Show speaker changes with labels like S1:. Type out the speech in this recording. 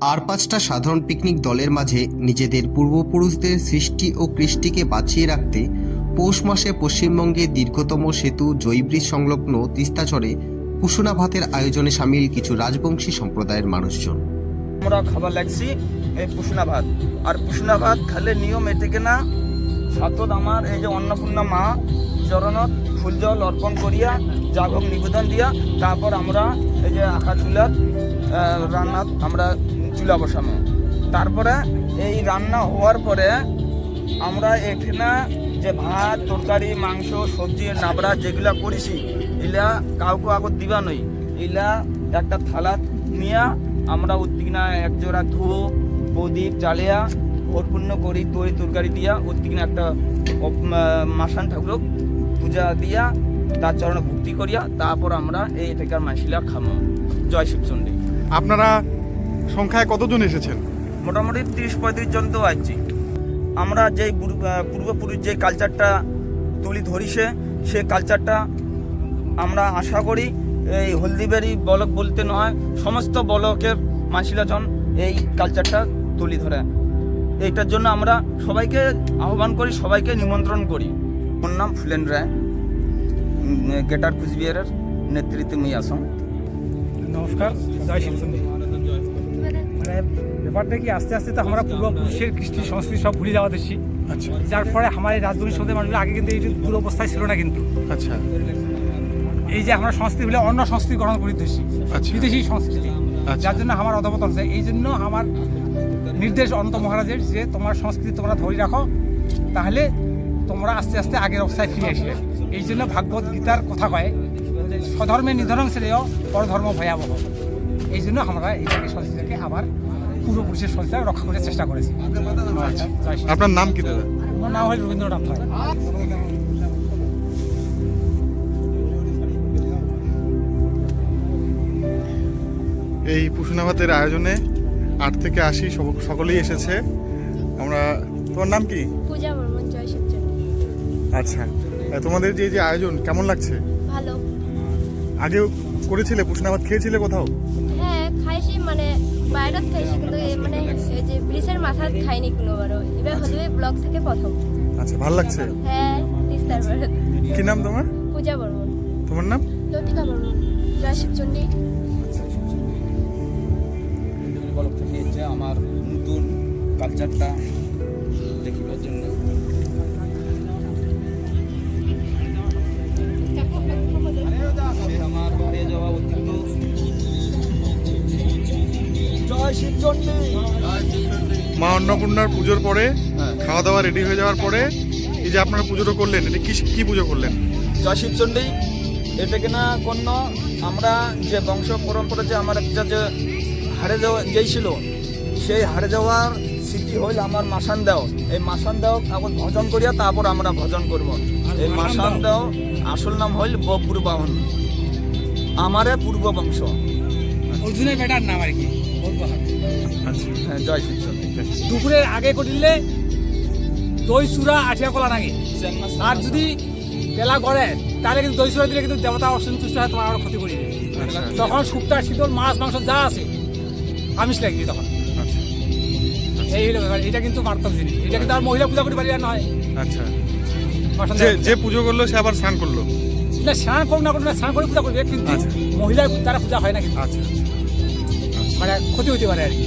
S1: আর পাঁচটা সাধারণ পিকনিক দলের মাঝে নিজেদের পূর্বপুরুষদের সৃষ্টি ও কৃষ্টিকে বাঁচিয়ে রাখতে পৌষ মাসে পশ্চিমবঙ্গে দীর্ঘতম সেতু জৈব্রিজ সংলগ্ন তিস্তাচরে কুসুনা ভাতের আয়োজনে সামিল কিছু রাজবংশী সম্প্রদায়ের মানুষজন।
S2: আমরা খাবার লাগছি এই পুষনা ভাত। আর পুষনা ভাত খালে নিয়ম এটাকে না সাতত আমার, এই যে অন্নপূর্ণা মা, চরণত ফুল জল অর্পণ করিয়া জাগক নিবেদন দিয়া, তারপর আমরা এই যে চুলার রান্নাত আমরা চুলা বসানো তারপরে এই রান্না হওয়ার পরে আমরা এখানে যে ভাত, তরকারি, মাংস, সবজি, নাবড়া যেগুলা করেছি, এগুলা কাউকে আগত দিবা নই। এগুলা একটা থালা নিয়ে আমরা উদ্দিগনা এক জোড়া ধূপ প্রদীপ জ্বালিয়া ভোরপূর্ণ করি, তরি তরকারি দিয়া উদ্দিগনা একটা মাসান ঠাকুর পূজা দিয়া, তার চরণে ভক্তি করিয়া, তারপর আমরা এই এটাকার মাসিলা খামো। জয় শিবচন্ডী।
S3: আপনারা সংখ্যায় কতজন এসেছেন?
S2: মোটামুটি তিরিশ পঁয়ত্রিশ জন তো আছি। আমরা যেই পূর্বপুরুষ যে কালচারটা তুলি ধরিছে সে কালচারটা আমরা আশা করি এই হলদিবাড়ি বলক বলতে নয় সমস্ত বলকের মাসিলাজন এই কালচারটা তুলি ধরে। এইটার জন্য আমরা সবাইকে আহ্বান করি সবাইকে নিমন্ত্রণ করি। ওর নাম ফুলেন রায় গেটার কুচবিহারের নেতৃত্বে মুই আসম।
S4: নমস্কার জয় ব্যাপারটা কি আস্তে আস্তে তো আমরা পূর্বপুরুষের কৃষ্টি সংস্কৃতি সব ভুলে যাওয়া দিচ্ছি
S3: আচ্ছা।
S4: যার ফলে আমার এই রাজবংশী সমাজের মানুষগুলো আগে কিন্তু এই দুরবস্থায় ছিল না কিন্তু।
S3: আচ্ছা।
S4: এই যে আমরা সংস্কৃতি বলে অন্য সংস্কৃতি গ্রহণ করে দিচ্ছি
S3: আচ্ছা।
S4: বিদেশি সংস্কৃতি।
S3: আচ্ছা।
S4: যার জন্য আমার অধপতন হচ্ছে। এই জন্য আমার নির্দেশ অনন্ত মহারাজের যে তোমার সংস্কৃতি তোমরা ধরে রাখো তাহলে তোমরা আস্তে আস্তে আগের অবস্থায় ফিরে আসবে। এই জন্য ভাগবত গীতার কথা কয় স্বধর্মে নিধনং শ্রেয় পরধর্ম ভয়াবহ। এই জন্য আমরা এইটাকে সংস্কৃতিকে আবার পূর্বপুরুষের সংস্কৃতি রক্ষা করার চেষ্টা করেছি।
S3: আপনার নাম কি দাদা?
S4: আমার নাম হল রবীন্দ্রনাথ রায়।
S3: এই পুষুনাভাতের আয়োজনে আট থেকে আশি সব- সকলেই এসেছে। আমরা তোমার নাম কি?
S5: পূজা বর্মন জয়
S3: আচ্ছা। তোমাদের যে এই যে আয়োজন কেমন লাগছে?
S5: ভালো।
S3: আগেও করেছিলে পুষুনাভাত খেয়েছিলে কোথাও?
S5: হ্যাঁ বাইরেত খাইছি কিন্তু মানে এই যে ব্রিজের মাথা খাইনি কোনোবারও এবার হলে ব্লক থেকে প্রথম
S3: আচ্ছা ভালো লাগছে?
S5: হ্যাঁ তিস্তার
S3: কি নাম তোমার
S5: পূজা বর্মন
S3: তোমার নাম?
S5: লতিকা বর্মন জয় শিবচন্ডী
S2: বলক থেকে যে আমার নতুন কালচারটা দেখিবার জন্য।
S3: মা অন্নপূর্ণার পুজোর পরে
S2: হ্যাঁ।
S3: খাওয়া দাওয়া রেডি হয়ে যাওয়ার পরে এই যে আপনারা পুজোটা করলেন এটা কি কি পুজো করলেন?
S2: জয় শিবচন্ডী এটা কিনা কোন আমরা যে বংশ পরম্পরা যে আমার একটা যে হারে যাওয়া যেই ছিল সেই হারে যাওয়ার স্মৃতি হইল আমার মাসান দেও। এই মাসান দেও এখন ভজন করিয়া তারপর আমরা ভজন করব। এই মাসান দেও। আসল নাম হইল বপুর বাহন আমারে পূর্ব বংশ
S4: অর্জুনের বেটার নাম আর কি।
S2: জয় শিবচন্ডী
S4: দুপুরের আগে করিলে দই চূড়া আঠিয়া কলা নাগে। আর যদি বেলা গড়ে তাহলে কিন্তু দই চূড়া দিলে কিন্তু দেবতা অসন্তুষ্ট হয় তোমার আরও ক্ষতি করিবে।
S3: আচ্ছা
S4: তখন শুক্তা শীতল মাছ মাংস যা আছে আমিষ লাগবে তখন।
S3: আচ্ছা
S4: এই হলো ব্যাপার এটা কিন্তু মারাত্মক জিনিস। এটা কিন্তু আর মহিলা পূজা করি পারি আর নয়।
S3: আচ্ছা। যে যে পুজো করল সে আবার স্নান করল?
S4: না স্নান করুক না করুক না স্নান করে পূজা করবে কিন্তু
S3: আচ্ছা।
S4: মহিলার দ্বারা পূজা হয় না কিন্তু।
S3: আচ্ছা
S4: মানে ক্ষতি হতে পারে আর কি।